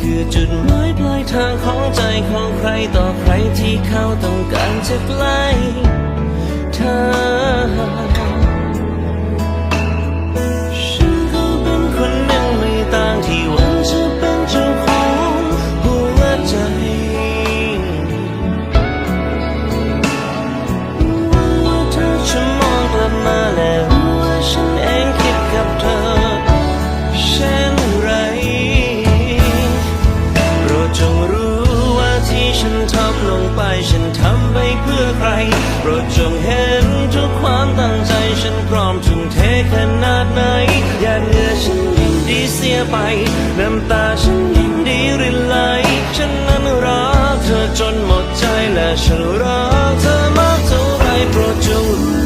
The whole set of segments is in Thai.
คือจุดหมายปลายทางของใจของใครต่อใครที่เขาต้องการจะใกล้เธอ โปรดจงเห็นทุกความตั้งใจฉันพร้อมทุ่มเทขนาดไหนอย่าเหนื่อยฉันยินดีเสียไป น้ำตาฉันยินดีรินไหลฉันนั้นรักเธอจนหมดใจและฉันรักเธอมากเท่าไรโปรดจงรู้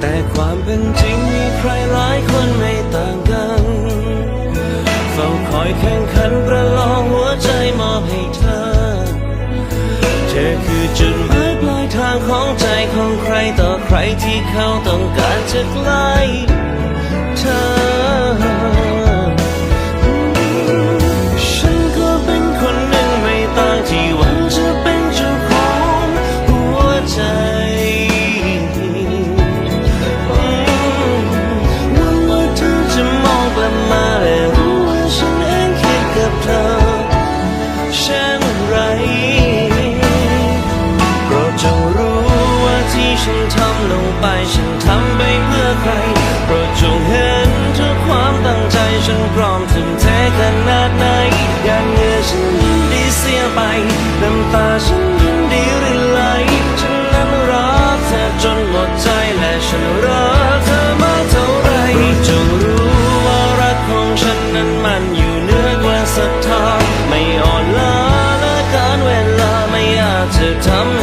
แต่ความเป็นจริงมีใครหลายคนไม่ คอยแข่งขันประลองหัวใจมอบให้เธอ เธอคือจุดหมายปลายทางของใจของใครต่อใครที่เขาต้องการจะใกล้เธอ ฉันทำลงไป ฉันทำไปเพื่อใครโปรดจงเห็นทุกความตั้งใจฉันพร้อมทุ่มเทขนาดไหนอยางเหงื่อฉันยินดีเสียไป น้ำตาฉันยินดีรินไหลฉันนั้นรักเธอจนหมดใจและฉันรักเธอมากเท่าไรโปรดจงรู้ว่ารักของฉันนั้นมันอยู่เหนือกว่าศรัทธาไม่อ่อนล้าและการเวลาไม่อาจจะทำ